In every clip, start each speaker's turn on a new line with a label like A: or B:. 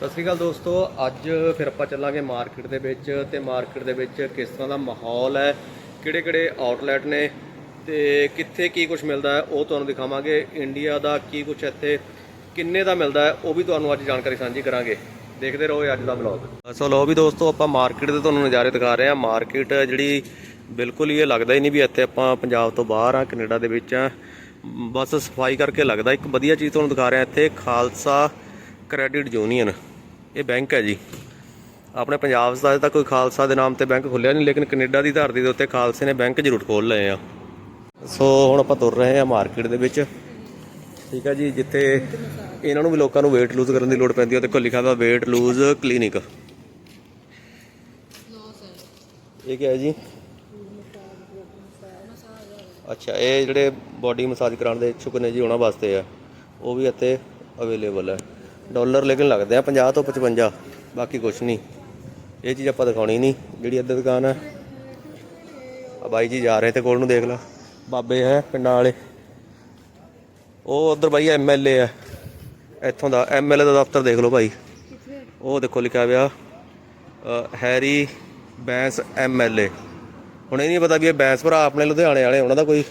A: ਸਤਿ ਸ਼੍ਰੀ ਅਕਾਲ ਦੋਸਤੋ, ਅੱਜ ਫਿਰ ਆਪਾਂ ਚੱਲਾਂਗੇ ਮਾਰਕੀਟ ਦੇ ਵਿੱਚ ਤੇ ਮਾਰਕੀਟ ਦੇ ਵਿੱਚ ਕਿਸ ਤਰ੍ਹਾਂ ਦਾ ਮਾਹੌਲ ਹੈ ਕਿਹੜੇ ਕਿਹੜੇ ਆਊਟਲੈਟ ਨੇ ਤੇ ਕਿੱਥੇ ਕੀ ਕੁਝ ਮਿਲਦਾ ਹੈ, ਉਹ ਤੁਹਾਨੂੰ ਦਿਖਾਵਾਂਗੇ। ਇੰਡੀਆ ਦਾ ਕੀ ਕੁਝ ਇੱਥੇ, ਕਿੰਨੇ ਦਾ ਮਿਲਦਾ ਹੈ, ਉਹ ਵੀ ਤੁਹਾਨੂੰ ਅੱਜ ਜਾਣਕਾਰੀ ਸਾਂਝੀ ਕਰਾਂਗੇ। ਦੇਖਦੇ ਰਹੋ ਇਹ ਅੱਜ ਦਾ ਵਲੌਗ ਸੋ ਲੋ ਵੀ ਦੋਸਤੋ, ਆਪਾਂ ਮਾਰਕੀਟ ਦੇ ਤੁਹਾਨੂੰ ਨਜ਼ਾਰੇ ਦਿਖਾ ਰਹੇ ਹਾਂ। ਮਾਰਕੀਟ ਜਿਹੜੀ ਬਿਲਕੁਲ ਹੀ ਇਹ ਲੱਗਦਾ ਹੀ ਨਹੀਂ ਵੀ ਇੱਥੇ ਆਪਾਂ ਪੰਜਾਬ ਤੋਂ ਬਾਹਰ ਆ ਕੈਨੇਡਾ ਦੇ ਵਿੱਚ ਆ ਬਸ ਸਫ਼ਾਈ ਕਰਕੇ ਲੱਗਦਾ। ਇੱਕ ਵਧੀਆ ਚੀਜ਼ ਤੁਹਾਨੂੰ ਦਿਖਾ ਰਿਹਾ ਇੱਥੇ, ਖਾਲਸਾ ਕ੍ਰੈਡਿਟ ਯੂਨੀਅਨ। ਇਹ ਬੈਂਕ ਹੈ ਜੀ। ਆਪਣੇ ਪੰਜਾਬ ਦਾ ਤਾਂ ਕੋਈ ਖਾਲਸਾ ਦੇ ਨਾਮ ਤੇ ਬੈਂਕ ਖੁੱਲਿਆ ਨਹੀਂ, ਲੇਕਿਨ ਕੈਨੇਡਾ ਦੀ ਧਰਤੀ ਦੇ ਉੱਤੇ ਖਾਲਸੇ ਨੇ ਬੈਂਕ ਜ਼ਰੂਰ ਖੋਲ ਲਏ ਆ। ਸੋ ਹੁਣ ਆਪਾਂ ਤੁਰ ਰਹੇ ਹਾਂ ਮਾਰਕੀਟ ਦੇ ਵਿੱਚ। ਠੀਕ ਹੈ ਜੀ, ਜਿੱਥੇ ਇਹਨਾਂ ਨੂੰ ਵੀ ਲੋਕਾਂ ਨੂੰ weight lose ਕਰਨ ਦੀ ਲੋੜ ਪੈਂਦੀ ਹੈ ਦੇਖੋ, ਲਿਖਿਆ ਹੋਇਆ weight lose ਕਲੀਨਿਕ ਇਹ ਕੀ ਹੈ ਜੀ? ਅੱਛਾ, ਇਹ ਜਿਹੜੇ ਬਾਡੀ ਮਸਾਜ ਕਰਾਉਣ ਦੇ ਇੱਛੁਕ ਨੇ ਜੀ, ਉਹਨਾਂ ਵਾਸਤੇ ਆ। ਉਹ ਵੀ ਇੱਥੇ ਅਵੇਲੇਬਲ ਹੈ ਡਾਲਰ ਲੇਕਿਨ ਲੱਗਦੇ ਆ 50 ਤੋਂ 55 ਬਾਕੀ ਕੁਝ ਨਹੀਂ। ਇਹ ਚੀਜ਼ ਆਪਾਂ ਦਿਖਾਉਣੀ ਨਹੀਂ, ਜਿਹੜੀ ਇੱਧਰ ਦੁਕਾਨ ਹੈ ਆ ਬਾਈ ਜੀ ਜਾ ਰਹੇ ਤੇ ਕੋਲ ਨੂੰ ਦੇਖ ਲਾ ਬਾਬੇ ਹੈ ਪਿੰਡਾਂ ਵਾਲੇ। ਉਹ ਉਧਰ ਬਾਈ ਐਮਐਲਏ ਹੈ ਇੱਥੋਂ ਦਾ ਐਮਐਲਏ ਦਾ ਦਫ਼ਤਰ ਦੇਖ ਲਓ ਭਾਈ। ਉਹ ਦੇਖੋ ਲਿਖਿਆ ਹੋਇਆ ਹੈਰੀ ਬੈਂਸ ਐਮਐਲਏ ਹੁਣ ਇਹ ਨਹੀਂ ਪਤਾ ਵੀ ਇਹ ਬੈਂਸ ਭਰਾ ਆਪਣੇ ਲੁਧਿਆਣੇ ਵਾਲੇ ਉਹਨਾਂ ਦਾ ਕੋਈ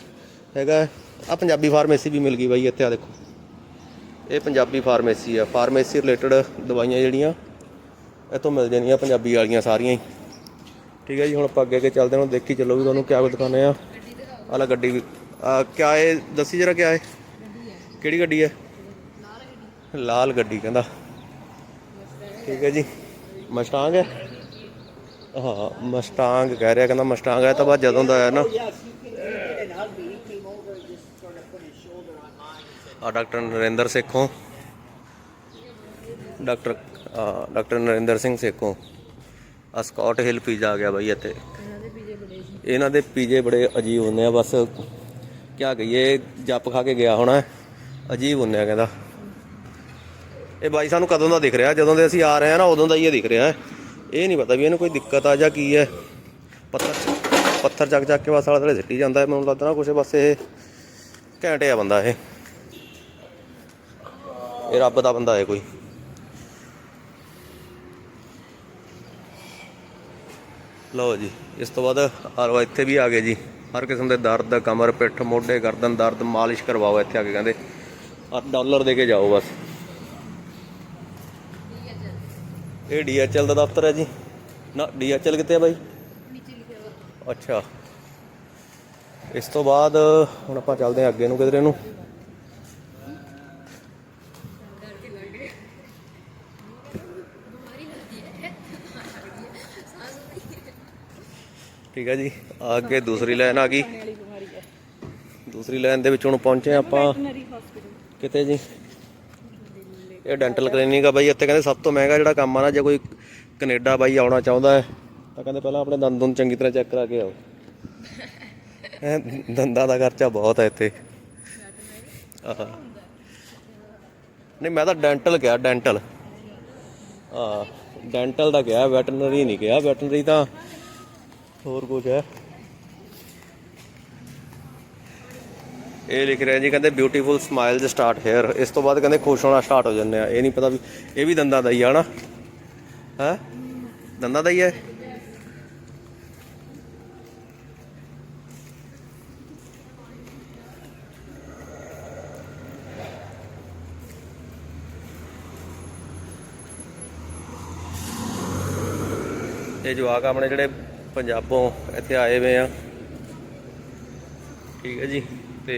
A: ਹੈਗਾ। ਆ ਪੰਜਾਬੀ ਫਾਰਮੇਸੀ ਵੀ ਮਿਲ ਗਈ ਬਾਈ ਇੱਥੇ ਆ ਦੇਖੋ। ਇਹ ਪੰਜਾਬੀ ਫਾਰਮੇਸੀ ਆ। ਫਾਰਮੇਸੀ ਰਿਲੇਟਡ ਦਵਾਈਆਂ ਜਿਹੜੀਆਂ, ਇੱਥੋਂ ਮਿਲ ਜਾਂਦੀਆਂ ਪੰਜਾਬੀ ਵਾਲੀਆਂ ਸਾਰੀਆਂ ਹੀ। ਠੀਕ ਹੈ ਜੀ, ਹੁਣ ਆਪਾਂ ਅੱਗੇ ਅੱਗੇ ਚੱਲਦੇ ਹਾਂ, ਹੁਣ ਦੇਖੀ ਚੱਲੋ ਵੀ ਤੁਹਾਨੂੰ ਕਿਆ ਕੁਝ ਦਿਖਾਉਂਦੇ ਆ ਆਲਾ ਗੱਡੀ ਵੀ ਕਿਆ ਇਹ, ਦੱਸੀ ਜਰਾ ਕਿਆ ਹੈ ਕਿਹੜੀ ਗੱਡੀ ਹੈ? ਲਾਲ ਗੱਡੀ। ਕਹਿੰਦਾ। ਠੀਕ ਹੈ ਜੀ। ਮਸਟਾਂਗ ਹੈ? ਹਾਂ ਮਸਟਾਂਗ ਕਹਿ ਰਿਹਾ, ਕਹਿੰਦਾ ਮਸਟਾਂਗ ਹੈ ਤਾਂ ਬਾਅਦ ਜਦੋਂ ਦਾ ਆਇਆ ਨਾ। ਆ ਡਾਕਟਰ ਨਰਿੰਦਰ ਸੇਖੋਂ। ਡਾਕਟਰ ਆ, ਡਾਕਟਰ ਨਰਿੰਦਰ ਸਿੰਘ ਸੇਖੋਂ। ਆ ਸਕਾਟ ਹਿਲ ਪੀਜ਼ਾ ਆ ਗਿਆ ਬਾਈ ਇੱਥੇ। ਇਹਨਾਂ ਦੇ ਪੀਜੇ ਬੜੇ ਅਜੀਬ ਹੁੰਦੇ ਆ ਬਸ ਕਿਆ ਕਹੀਏ ਜੱਪ ਖਾ ਕੇ ਗਿਆ ਹੋਣਾ। ਅਜੀਬ ਹੁੰਦੇ ਆ ਕਹਿੰਦਾ। ਇਹ ਬਾਈ ਸਾਨੂੰ ਕਦੋਂ ਦਾ ਦਿਖ ਰਿਹਾ? ਜਦੋਂ ਦੇ ਅਸੀਂ ਆ ਰਹੇ ਆ ਨਾ ਉਦੋਂ ਦਾ ਹੀ ਇਹ ਦਿਖ ਰਿਹਾ ਇਹ ਨਹੀਂ ਪਤਾ ਵੀ ਇਹਨੂੰ ਕੋਈ ਦਿੱਕਤ ਆ ਜਾਂ ਕੀ ਹੈ। ਪੱਥਰ ਪੱਥਰ ਚੱਕ ਚੱਕ ਕੇ ਬਸ ਆਲੇ ਦੁਆਲੇ ਸਿੱਟੀ ਜਾਂਦਾ ਮੈਨੂੰ ਲੱਗਦਾ ਨਾ ਕੁਛ ਬਸ ਇਹ ਘੈਂਟੇ ਆ ਬੰਦਾ ਇਹ। ਇਹ ਰੱਬ ਦਾ ਬੰਦਾ ਹੈ ਕੋਈ। ਲਓ ਜੀ, ਇਸ ਤੋਂ ਬਾਅਦ ਆਰਵਾ ਇੱਥੇ ਵੀ ਆ ਗਏ ਜੀ। ਹਰ ਕਿਸਮ ਦੇ ਦਰਦ, ਕਮਰ, ਪਿੱਠ, ਮੋਢੇ, ਗਰਦਨ ਦਰਦ, ਮਾਲਿਸ਼ ਕਰਵਾਓ ਇੱਥੇ ਆ ਕੇ ਕਹਿੰਦੇ। ਆ ਡਾਲਰ ਦੇ ਕੇ ਜਾਓ ਬਸ। ਇਹ ਡੀਐਚਐਲ ਦਾ ਦਫ਼ਤਰ ਹੈ ਜੀ। ਨਾ ਡੀਐਚਐਲ ਕਿੱਥੇ ਹੈ ਬਾਈ? ਅੱਛਾ। ਇਸ ਤੋਂ ਬਾਅਦ ਹੁਣ ਆਪਾਂ ਚੱਲਦੇ ਹਾਂ ਅੱਗੇ ਨੂੰ ਕਿਧਰੇ ਨੂੰ। ਠੀਕ ਹੈ ਜੀ। ਆ ਅੱਗੇ ਦੂਸਰੀ ਲਾਈਨ ਆ ਗਈ। ਦੂਸਰੀ ਲਾਈਨ ਦੇ ਵਿੱਚ ਹੁਣ ਪਹੁੰਚੇ ਆਪਾਂ। ਕਿਤੇ ਜੀ? ਇਹ ਡੈਂਟਲ ਕਲੀਨਿਕ ਆ ਬਾਈ ਇੱਥੇ ਕਹਿੰਦੇ ਸਭ ਤੋਂ ਮਹਿੰਗਾ ਜਿਹੜਾ ਕੰਮ ਆ ਨਾ ਜੇ ਕੋਈ ਕੈਨੇਡਾ ਬਾਈ ਆਉਣਾ ਚਾਹੁੰਦਾ ਹੈ ਤਾਂ ਕਹਿੰਦੇ ਪਹਿਲਾਂ ਆਪਣੇ ਦੰਦ ਦੁੰਦ ਚੰਗੀ ਤਰ੍ਹਾਂ ਚੈੱਕ ਕਰਾ ਕੇ ਆਓ। ਦੰਦਾਂ ਦਾ ਖਰਚਾ ਬਹੁਤ ਹੈ ਇੱਥੇ। ਨਹੀਂ ਮੈਂ ਤਾਂ ਡੈਂਟਲ ਕਿਹਾ ਡੈਂਟਲ ਆ ਡੈਂਟਲ ਦਾ ਕਿਹਾ ਵੈਟਰਨਰੀ ਨਹੀਂ ਕਿਹਾ। ਵੈਟਰਨਰੀ ਤਾਂ ਹੋਰ ਕੁਝ ਹੈ? ਇਹ ਲਿਖ ਰਿਹਾ ਜੀ, ਕਹਿੰਦੇ ਬਿਊਟੀਫੁਲ ਸਮਾਈਲਸ ਸਟਾਰਟ ਹੇਅਰ ਇਸ ਤੋਂ ਬਾਅਦ ਕਹਿੰਦੇ ਖੁਸ਼ ਹੋਣਾ ਸਟਾਰਟ ਹੋ ਜਾਂਦੇ ਆ। ਇਹ ਨਹੀਂ ਪਤਾ ਵੀ, ਇਹ ਵੀ ਦੰਦਾਂ ਦਾ ਹੀ ਆ ਨਾ ਹੈ? ਦੰਦਾਂ ਦਾ ਹੀ ਹੈ? ਇਹ ਜਵਾਕ ਆਪਣੇ ਜਿਹੜੇ ਪੰਜਾਬੋਂ ਇੱਥੇ ਆਏ ਹੋਏ ਆ। ਠੀਕ ਹੈ ਜੀ, ਤੇ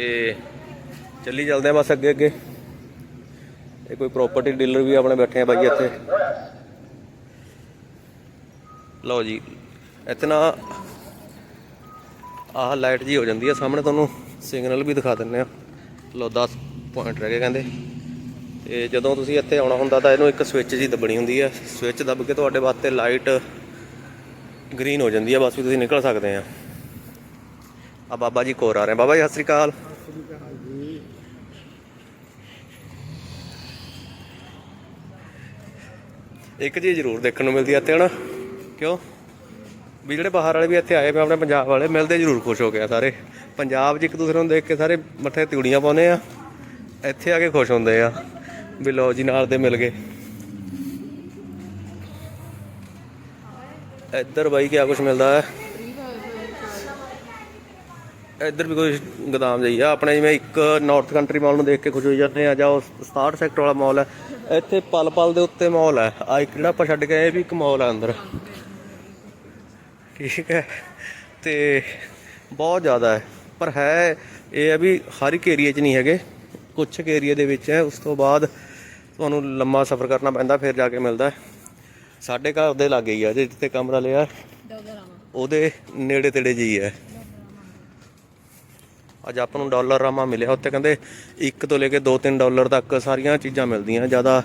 A: ਚੱਲੀ ਚੱਲਦੇ ਆ ਬਸ ਅੱਗੇ ਅੱਗੇ। ਇਹ ਕੋਈ ਪ੍ਰਾਪਰਟੀ ਡੀਲਰ ਵੀ ਆਪਣੇ ਬੈਠੇ ਆ ਬਾਈ ਇੱਥੇ। ਲਓ ਜੀ, ਇੱਥੇ ਨਾ ਆਹ ਲਾਈਟ ਜੀ ਹੋ ਜਾਂਦੀ ਆ ਸਾਹਮਣੇ ਤੁਹਾਨੂੰ ਸਿਗਨਲ ਵੀ ਦਿਖਾ ਦਿੰਨੇ ਆ। ਲਓ 10 ਪੁਆਇੰਟ ਰਹਿ ਗਏ ਕਹਿੰਦੇ। ਤੇ ਜਦੋਂ ਤੁਸੀਂ ਇੱਥੇ ਆਉਣਾ ਹੁੰਦਾ ਤਾਂ ਇਹਨੂੰ ਇੱਕ ਸਵਿਚ ਜੀ ਦੱਬਣੀ ਹੁੰਦੀ ਹੈ ਸਵਿਚ ਦੱਬ ਕੇ ਤੁਹਾਡੇ ਵਾਸਤੇ ਲਾਈਟ ਗ੍ਰੀਨ ਹੋ ਜਾਂਦੀ ਆ, ਬਸ ਵੀ ਤੁਸੀਂ ਨਿਕਲ ਸਕਦੇ ਆ। ਆ ਬਾਬਾ ਜੀ ਕੋਰ ਆ ਰਹੇ ਬਾਬਾ ਜੀ, ਸਤਿ ਸ੍ਰੀ ਅਕਾਲ। ਇੱਕ ਚੀਜ਼ ਜ਼ਰੂਰ ਦੇਖਣ ਨੂੰ ਮਿਲਦੀ ਹੈ ਇੱਥੇ, ਹਨਾ? ਕਿਉਂ? ਵੀ ਜਿਹੜੇ ਬਾਹਰ ਵਾਲੇ ਵੀ ਇੱਥੇ ਆਏ ਪਏ ਆਪਣੇ ਪੰਜਾਬ ਵਾਲੇ, ਮਿਲਦੇ ਜ਼ਰੂਰ ਖੁਸ਼ ਹੋ ਗਏ ਆ ਸਾਰੇ। ਪੰਜਾਬ 'ਚ ਇੱਕ ਦੂਸਰੇ ਨੂੰ ਦੇਖ ਕੇ ਸਾਰੇ ਮੱਥੇ ਤਿਉੜੀਆਂ ਪਾਉਂਦੇ ਆ। ਇੱਥੇ ਆ ਕੇ ਖੁਸ਼ ਹੁੰਦੇ ਆ। ਵੀ ਲਓ ਜੀ, ਨਾਲ ਦੇ ਮਿਲ ਗਏ। ਇੱਧਰ ਬਾਈ ਕਿਆ ਕੁਝ ਮਿਲਦਾ ਹੈ? ਇੱਧਰ ਵੀ ਕੋਈ ਗਦਾਮ ਜਿਹੀ ਆ। ਆਪਣੇ ਜਿਵੇਂ ਇੱਕ ਨਾਰਥ ਕੰਟਰੀ ਮਾਲ ਨੂੰ ਦੇਖ ਕੇ ਖੁਸ਼ ਹੋ ਜਾਂਦੇ ਆ ਜਾਂ ਉਹ 67 ਸੈਕਟਰ ਵਾਲਾ ਮਾਲ ਹੈ। ਇੱਥੇ ਪਲ ਪਲ ਦੇ ਉੱਤੇ ਮਾਲ ਹੈ। ਆ ਇੱਕ ਜਿਹੜਾ ਆਪਾਂ ਛੱਡ ਕੇ ਆਏ ਇਹ ਵੀ ਇੱਕ ਮਾਲ ਹੈ ਅੰਦਰ। ਠੀਕ ਹੈ। ਤੇ ਬਹੁਤ ਜ਼ਿਆਦਾ ਹੈ। ਪਰ ਹੈ ਇਹ ਹੈ ਵੀ ਹਰ ਇੱਕ ਏਰੀਆ 'ਚ ਨਹੀਂ ਹੈਗੇ। ਕੁਝ ਕੁ ਏਰੀਆ ਦੇ ਵਿੱਚ ਹੈ। ਉਸ ਤੋਂ ਬਾਅਦ ਤੁਹਾਨੂੰ ਲੰਮਾ ਸਫ਼ਰ ਕਰਨਾ ਪੈਂਦਾ, ਫਿਰ ਜਾ ਕੇ ਮਿਲਦਾ ਹੈ। ਸਾਡੇ ਘਰ ਦੇ ਲਾਗੇ ਹੀ ਆ ਜੇ ਜਿੱਥੇ ਕਮਰਾ ਲਿਆ। ਉਹਦੇ ਨੇੜੇ ਤੇੜੇ ਜੀ ਹੈ ਅੱਜ ਆਪਾਂ ਨੂੰ ਡਾਲਰ ਰਾਮਾ ਮਿਲਿਆ। ਉੱਥੇ ਕਹਿੰਦੇ 1 ਤੋਂ ਲੈ ਕੇ 2-3 ਡਾਲਰ ਤੱਕ ਸਾਰੀਆਂ ਚੀਜ਼ਾਂ ਮਿਲਦੀਆਂ। ਜ਼ਿਆਦਾ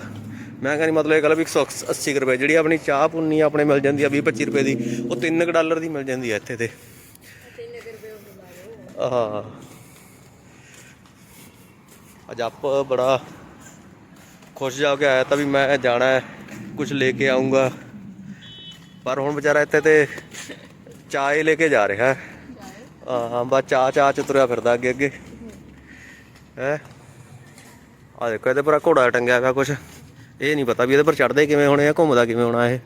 A: ਮੈਂ ਕਹਿੰਦੀ ਮਤਲਬ ਇਹ ਗੱਲ ਵੀ 180 ਕੁ ਰੁਪਏ ਜਿਹੜੀ ਆਪਣੀ ਚਾਹ ਪੁੰਨੀ ਆਪਣੇ ਮਿਲ ਜਾਂਦੀ ਆ 20-25 ਰੁਪਏ ਦੀ, ਉਹ 3 ਡਾਲਰ ਦੀ ਮਿਲ ਜਾਂਦੀ ਆ ਇੱਥੇ ਤੇ। ਆਹ। ਅੱਜ ਆਪ ਬੜਾ ਖੁਸ਼ ਜਾ ਕੇ ਆਇਆ ਤਾਂ ਵੀ ਮੈਂ ਜਾਣਾ ਹੈ। ਕੁਝ ਲੈ ਕੇ ਆਉਂਗਾ ਪਰ ਹੁਣ ਵਿਚਾਰਾ ਇੱਥੇ ਤੇ ਚਾਹ ਲੈ ਕੇ ਜਾ ਰਿਹਾ। ਹਾਂ ਬਸ ਚਾਹ ਚਾਹ ਚ ਤੁਰਿਆ ਫਿਰਦਾ ਅੱਗੇ ਅੱਗੇ। ਹੈ? ਆ ਦੇਖੋ, ਇਹਦੇ ਪਰ ਘੋੜਾ ਟੰਗਿਆ ਹੋਇਆ ਕੁਝ ਇਹ ਨਹੀਂ ਪਤਾ ਵੀ ਇਹਦੇ ਪਰ ਚੜਦੇ ਕਿਵੇਂ ਹੋਣੇ ਆ, ਘੁੰਮਦਾ ਕਿਵੇਂ ਹੋਣਾ ਇਹ।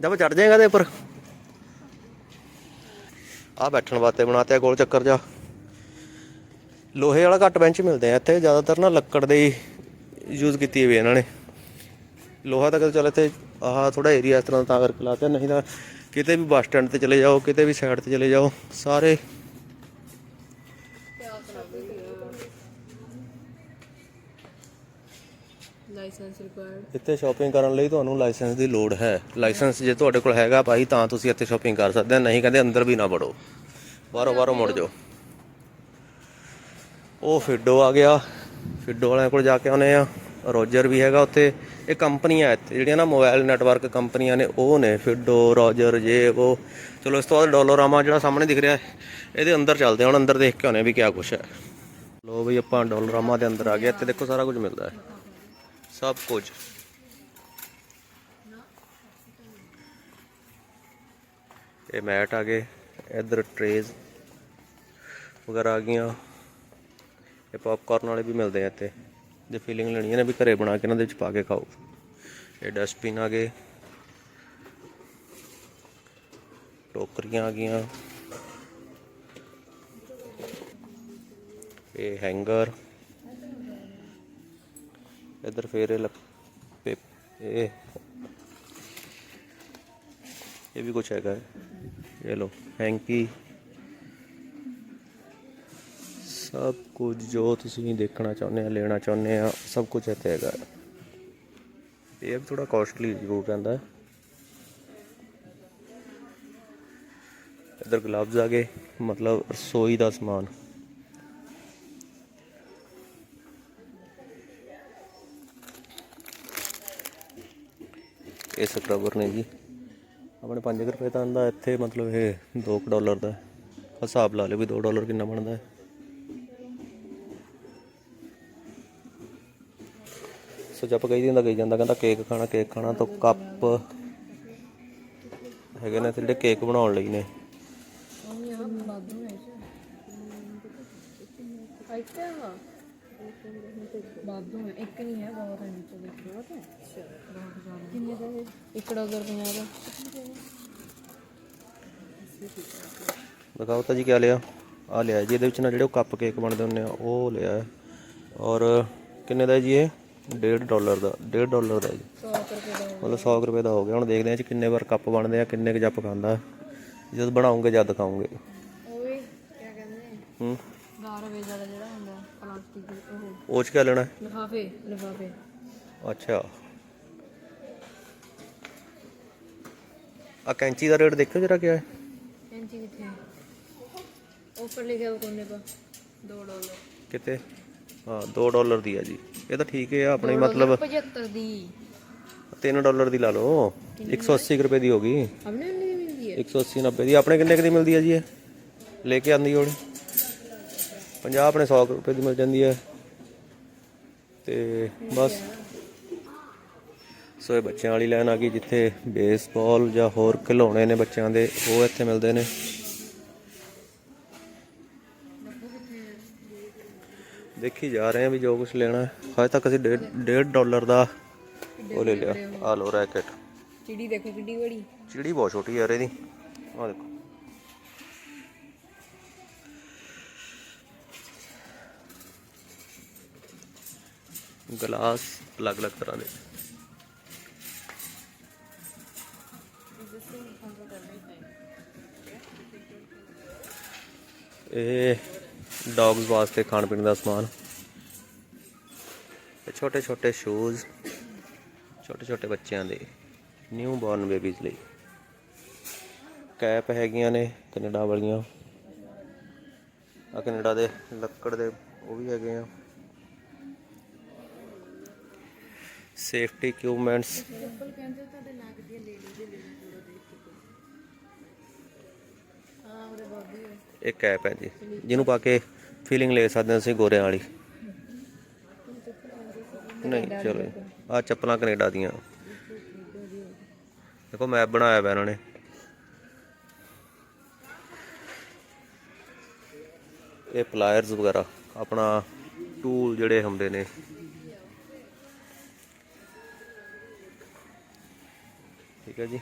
A: ਜਦ ਚੜ ਜਾਏਗਾ ਇਹਦੇ ਉੱਪਰ ਆ ਬੈਠਣ ਵਾਸਤੇ ਬਣਾਤੇ ਆ ਗੋਲ ਚੱਕਰ ਜਾ ਲੋਹੇ ਵਾਲਾ ਘੱਟ ਬੈਂਚ ਮਿਲਦੇ ਆ ਇੱਥੇ, ਜ਼ਿਆਦਾਤਰ ਨਾ ਲੱਕੜ ਦੇ ਹੀ। ਯੂਜ਼ ਕੀਤੀ ਹੋਈ ਇਹਨਾਂ ਨੇ। ਲੋਹਾ ਤਾਂ ਕਦੇ ਚੱਲ ਇੱਥੇ ਆਹ ਥੋੜਾ ਏਰੀਆ ਇਸ ਤਰ੍ਹਾਂ ਤਾਂ ਕਰਕੇ ਲਾਤੇ ਨਹੀਂ ਤਾਂ ਕਿਤੇ ਵੀ ਬੱਸ ਸਟੈਂਡ ਤੇ ਚਲੇ ਜਾਓ ਕਿਤੇ ਵੀ ਸਾਈਡ ਤੇ ਚਲੇ ਜਾਓ ਸਾਰੇ
B: ਲਾਇਸੈਂਸ ਰਿਕੁਆਇਰਡ
A: ਇੱਥੇ ਸ਼ਾਪਿੰਗ ਕਰਨ ਲਈ ਤੁਹਾਨੂੰ ਲਾਇਸੈਂਸ ਦੀ ਲੋੜ ਹੈ। ਲਾਇਸੈਂਸ ਜੇ ਤੁਹਾਡੇ ਕੋਲ ਹੈਗਾ ਭਾਈ ਤਾਂ ਤੁਸੀਂ ਇੱਥੇ ਸ਼ਾਪਿੰਗ ਕਰ ਸਕਦੇ ਹੋ ਨਹੀਂ ਕਹਿੰਦੇ ਅੰਦਰ ਵੀ ਨਾ ਵੜੋ। ਬਾਹਰੋਂ ਬਾਹਰੋਂ ਮੁੜ ਜਾਓ। ਉਹ ਫਿੱਡੋ ਆ ਗਿਆ। ਫਿੱਡੋ ਵਾਲਿਆਂ ਕੋਲ ਜਾ ਕੇ ਆਉਨੇ ਆ ਰੋਜਰ ਵੀ ਹੈਗਾ ਉੱਥੇ। ਇਹ ਕੰਪਨੀਆਂ ਇੱਥੇ, ਜਿਹੜੀਆਂ ਨਾ ਮੋਬਾਈਲ ਨੈਟਵਰਕ ਕੰਪਨੀਆਂ ਨੇ, ਉਹ ਨੇ। ਫਿਡੋ ਰੋਜਰ, ਜੇ ਉਹ ਚਲੋ, ਇਸ ਤੋਂ ਬਾਅਦ ਡੋਲੋਰਾਮਾ ਜਿਹੜਾ ਸਾਹਮਣੇ ਦਿਖ ਰਿਹਾ ਇਹਦੇ ਅੰਦਰ ਚੱਲਦੇ ਹਾਂ। ਹੁਣ ਅੰਦਰ ਦੇਖ ਕੇ ਆਉਨੇ ਵੀ ਕਿਆ ਕੁਛ ਹੈ। ਲੋ ਬਈ, ਆਪਾਂ ਡੋਲੋਰਾਮਾ ਦੇ ਅੰਦਰ ਆ ਗਏ। ਇੱਥੇ ਦੇਖੋ, ਸਾਰਾ ਕੁਝ ਮਿਲਦਾ ਹੈ। ਸਭ ਕੁਝ। ਇਹ ਮੈਟ ਆ ਗਏ। ਇਧਰ ਟਰੇਜ਼ ਵਗੈਰਾ ਆ ਗਈਆਂ। ਇਹ ਪੌਪਕਾਰਨ ਵਾਲੇ ਵੀ ਮਿਲਦੇ ਆ ਇੱਥੇ। ਜੇ ਫੀਲਿੰਗ ਲੈਣੀ ਹੈ ਨਾ ਵੀ ਘਰੇ ਬਣਾ ਕੇ ਇਹਨਾਂ ਦੇ ਵਿੱਚ ਪਾ ਕੇ ਖਾਓ। ਇਹ ਡਸਟਬਿਨ ਆ ਗਏ। ਟੋਕਰੀਆਂ ਆ ਗਈਆਂ। ਇਹ ਹੈਂਗਰ ਇਧਰ ਫੇਰ ਇਹ ਲੱਪ- ਇਹ ਇਹ ਵੀ ਕੁਛ ਹੈਗਾ। ਇਹ ਲੋ ਹੈਂਕੀ ਸਭ ਕੁਝ ਜੋ ਤੁਸੀਂ ਦੇਖਣਾ ਚਾਹੁੰਦੇ ਆ, ਲੈਣਾ ਚਾਹੁੰਦੇ ਆ, ਸਭ ਕੁਝ ਇੱਥੇ ਹੈਗਾ ਇਹ ਵੀ ਥੋੜਾ ਕਾਸਟਲੀ ਜ਼ਰੂਰ ਰਹਿੰਦਾ ਹੈ। ਇਧਰ ਗਲਵਜ਼ ਆ ਗਏ, ਮਤਲਬ ਰਸੋਈ ਦਾ ਸਮਾਨ। ਇਹ ਸਕਰਬਰ ਨੇ ਜੀ। ਆਪਣੇ 5 ਰੁਪਏ ਦਾ ਆਂਦਾ ਇੱਥੇ ਮਤਲਬ ਇਹ 2 ਡਾਲਰ ਦਾ ਹਿਸਾਬ ਲਾ ਲਿਓ ਵੀ 2 ਡਾਲਰ ਕਿੰਨਾ ਬਣਦਾ ਹੈ। ਸੋ ਜੱਪ ਕਹੀ ਦਿੰਦਾ, ਕਹੀ ਜਾਂਦਾ, ਕਹਿੰਦਾ ਕੇਕ ਖਾਣਾ ਕੇਕ ਖਾਣਾ, ਤਾਂ ਕੱਪ ਹੈਗੇ ਨੇ ਤੇ ਜਿਹੜੇ ਕੇਕ ਬਣਾਉਣ ਲਈ ਨੇ।
B: ਬਾਦੂ ਹੈ ਇੱਕ ਨਹੀਂ ਹੈ ਬਹੁਤ ਹੈ ਨੀਚੇ ਦੇਖੋ ਬਹੁਤ ਹੈ ਬਹੁਤ ਜ਼ਿਆਦਾ ਕਿੰਨੇ ਦਾ ਹੈ 1 ਡਾਲਰ 50 ਦਾ
A: ਦਿਖਾਓ ਤਾਂ ਜੀ ਕਿਆ ਲਿਆ ਆ ਲਿਆ ਜੀ, ਇਹਦੇ ਵਿੱਚ ਨਾ ਜਿਹੜੇ ਉਹ ਕੱਪ ਕੇਕ ਬਣਦੇ ਹੁੰਦੇ ਆ, ਉਹ ਲਿਆ ਔਰ ਕਿੰਨੇ ਦਾ ਜੀ ਇਹ? 1.5 ਡਾਲਰ ਦਾ 1.5 ਡਾਲਰ ਦਾ ਜੀ।
B: 100 ਰੁਪਏ ਦਾ
A: ਮਤਲਬ 100 ਕੁ ਰੁਪਏ ਦਾ ਹੋ ਗਿਆ। ਹੁਣ ਦੇਖਦੇ ਆ ਚ ਕਿੰਨੇ ਵਾਰ ਕੱਪ ਬਣਦੇ ਆ ਕਿੰਨੇ ਕੁ ਜੱਪ ਖਾਂਦਾ। ਜਦ ਬਣਾਉਂਗੇ ਜਦ ਖਾਉਂਗੇ।
B: ਉਹ ਵੀ ਕੀ ਕਹਿੰਦੇ
A: ਹੂੰ।
B: ਗਾਰਬੇਜ ਵਾਲਾ ਜਿਹੜਾ ਹੁੰਦਾ ਪਲਾਸਟਿਕ ਦੀ ਉਹ।
A: ਉਹ ਚ ਕਿਆ ਲੈਣਾ?
B: ਲਿਫਾਫੇ ਲਿਫਾਫੇ।
A: ਅੱਛਾ। ਆ ਕੈਂਚੀ ਦਾ ਰੇਟ ਦੇਖੋ ਜਰਾ ਕਿਆ ਹੈ।
B: ਇੰਚੀ ਕਿੱਥੇ ਹੈ? ਉੱਪਰ ਲਿਖਿਆ ਹੋਇਆ ਕੋਨੇ ਪਰ। 2 ਡਾਲਰ।
A: ਕਿਤੇ ਹਾਂ 2 ਡਾਲਰ ਦੀ ਆ ਜੀ। ਇਹ ਤਾਂ ਠੀਕ ਹੈ ਆਪਣੀ ਮਤਲਬ
B: 75 ਦੀ।
A: 3 ਡਾਲਰ ਦੀ ਲਾ ਲਓ। 180 ਕੁ ਰੁਪਏ ਦੀ ਹੋ ਗਈ।
B: ਆਪਣੇ ਉੰਨੀ ਦੀ ਮਿਲਦੀ ਹੈ।
A: 180 90 ਦੀ। ਆਪਣੇ ਕਿੰਨੇ ਕੁ ਦੀ ਮਿਲਦੀ ਹੈ ਜੀ ਇਹ? ਲੈ ਕੇ ਆਂਦੀ ਹੋਣੀ। 50 ਆਪਣੇ 100 ਕੁ ਰੁਪਏ ਦੀ ਮਿਲ ਜਾਂਦੀ ਹੈ। ਤੇ ਬਸ। ਸੋ ਇਹ ਬੱਚਿਆਂ ਵਾਲੀ ਲਾਈਨ ਆ ਗਈ ਜਿੱਥੇ ਬੇਸਬਾਲ ਜਾਂ ਹੋਰ ਖਿਡੌਣੇ ਨੇ ਬੱਚਿਆਂ ਦੇ ਉਹ ਇੱਥੇ ਮਿਲਦੇ ਨੇ। ਦੇਖੀ ਜਾ ਰਹੇ ਆ ਵੀ ਜੋ ਕੁਝ ਲੈਣਾ ਹੈ। ਹਜੇ ਤੱਕ ਅਸੀਂ 1.5 ਡਾਲਰ ਦਾ ਉਹ ਲੈ ਲਿਆ। ਆ ਲੋ ਰੈਕਟ।
B: ਚਿੜੀ ਦੇਖੋ ਕਿੱਡੀ ਬੜੀ
A: ਚਿੜੀ ਬਹੁਤ ਛੋਟੀ ਯਾਰ ਇਹਦੀ। ਆਹ ਦੇਖੋ। ਗਲਾਸ ਅਲੱਗ-ਅਲੱਗ ਤਰ੍ਹਾਂ ਦੇ। ਇਹ ਡੌਗਸ ਵਾਸਤੇ ਖਾਣ ਪੀਣ ਦਾ ਸਮਾਨ। ਇਹ ਛੋਟੇ ਛੋਟੇ ਸ਼ੂਜ਼ ਛੋਟੇ ਛੋਟੇ ਬੱਚਿਆਂ ਦੇ ਨਿਊ ਬੌਰਨ ਬੇਬੀਜ਼ ਲਈ। ਕੈਪ ਹੈਗੀਆਂ ਨੇ ਕੈਨੇਡਾ ਵਾਲੀਆਂ। ਆ ਕੈਨੇਡਾ ਦੇ ਲੱਕੜ ਦੇ ਉਹ ਵੀ ਹੈਗੇ ਆ। Safety equipments. ਇਹ ਕੈਪ ਹੈ ਜੀ, ਜਿਹਨੂੰ ਪਾ ਕੇ ਫੀਲਿੰਗ ਲੈ ਸਕਦੇ ਹਾਂ ਅਸੀਂ ਗੋਰਿਆਂ ਵਾਲੀ। ਨਹੀਂ, ਚਲੋ ਆ ਚੱਪਲਾਂ ਕੈਨੇਡਾ ਦੀਆਂ। ਦੇਖੋ ਮੈਪ ਬਣਾਇਆ ਹੋਇਆ ਇਹਨਾਂ ਨੇ। ਇਹ ਪਲਾਇਰਸ ਵਗੈਰਾ, ਆਪਣਾ ਟੂਲ ਜਿਹੜੇ ਹੁੰਦੇ ਨੇ। ਠੀਕ ਹੈ ਜੀ।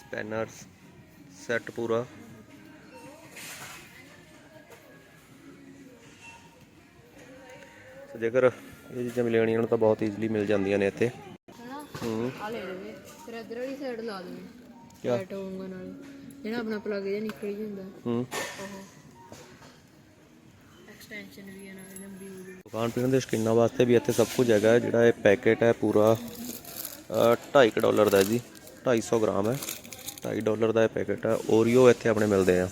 A: ਸਪੈਨਰਸ ਸੈੱਟ ਪੂਰਾ। ਸੋ ਜੇਕਰ ਇਹ ਚੀਜ਼ਾਂ ਮਿਲਣੀਆਂ ਨੂੰ ਤਾਂ ਬਹੁਤ ਈਜ਼ੀਲੀ ਮਿਲ ਜਾਂਦੀਆਂ ਨੇ ਇੱਥੇ। ਹੂੰ।
B: ਆ ਲੈ ਲਵੇ। ਫਿਰ ਇਧਰ ਵਾਲੀ ਸਾਈਡ ਲਾ
A: ਕਿਆ?
B: ਲਾਈਟ ਹੋਊਗਾ ਨਾਲ। ਜਿਹੜਾ ਆਪਣਾ ਪਲੱਗ ਜਿਹਾ ਨਿਕਲ ਹੁੰਦਾ
A: ਹੂੰ।
B: ਐਕਸਟੈਂਸ਼ਨ ਵੀ ਹੈ ਨਾਲ ਲੰਬੀ ਹੋ ਗਈ
A: ਖਾਣ ਪੀਣ ਦੇ ਸ਼ੌਕੀਨਾਂ ਵਾਸਤੇ ਵੀ ਇੱਥੇ ਸਭ ਕੁਝ ਹੈਗਾ। ਜਿਹੜਾ ਇਹ ਪੈਕੇਟ ਹੈ ਪੂਰਾ 2.5 ਡਾਲਰ ਦਾ ਜੀ। 250 ਗ੍ਰਾਮ ਹੈ। 2.5 ਡਾਲਰ ਦਾ ਇਹ ਪੈਕੇਟ ਆ। ਓਰੀਓ ਇੱਥੇ ਆਪਣੇ ਮਿਲਦੇ ਆ।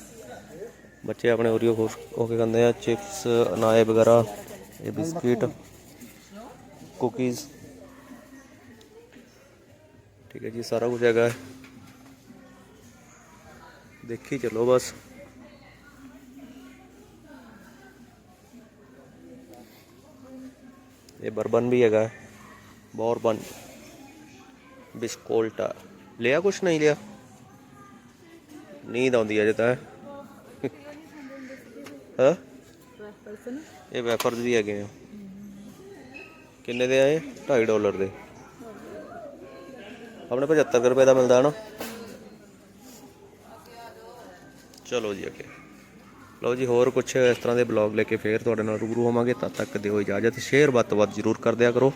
A: ਬੱਚੇ ਆਪਣੇ ਓਰੀਓ ਖੁਸ਼ ਹੋ ਕੇ ਖਾਂਦੇ ਆ। ਚਿਪਸ, ਅਨਾਏ ਵਗੈਰਾ, ਇਹ ਬਿਸਕਿਟ ਕੁਕੀਜ਼ ਠੀਕ ਹੈ ਜੀ, ਸਾਰਾ ਕੁਝ ਹੈਗਾ। ਦੇਖੀ ਚਲੋ ਬਸ। ਇਹ ਬਰਬਨ ਵੀ ਹੈਗਾ। ਬੋਰਬਨ। ਬਿਸਕੋਲਟਾ ਲਿਆ ਕੁਛ ਨਹੀਂ ਲਿਆ? ਨੀਂਦ ਆਉਂਦੀ ਹੈ ਜੇ ਤਾਂ। ਹਾਂ?
B: ਪਰਸਨ
A: ਇਹ ਵੈਫਰਸ ਵੀ ਹੈਗੇ ਆ। ਕਿੰਨੇ ਦੇ ਆਏ 2.5 ਡਾਲਰ ਦੇ। ਆਪਣੇ 75 ਰੁਪਏ ਦਾ ਮਿਲਦਾ ਹੈ ਨਾ। ਚਲੋ ਜੀ ਅੱਗੇ। ਲਓ ਜੀ, ਹੋਰ ਕੁਝ ਇਸ ਤਰ੍ਹਾਂ ਦੇ ਬਲੌਗ ਲੈ ਕੇ ਫੇਰ ਤੁਹਾਡੇ ਨਾਲ ਰੂਬਰੂ ਹੋਵਾਂਗੇ। ਤਦ ਤੱਕ ਦਿਓ ਇਜਾਜ਼ਤ। ਸ਼ੇਅਰ ਵੱਧ ਤੋਂ ਵੱਧ ਜ਼ਰੂਰ ਕਰ ਦਿਆ ਕਰੋ।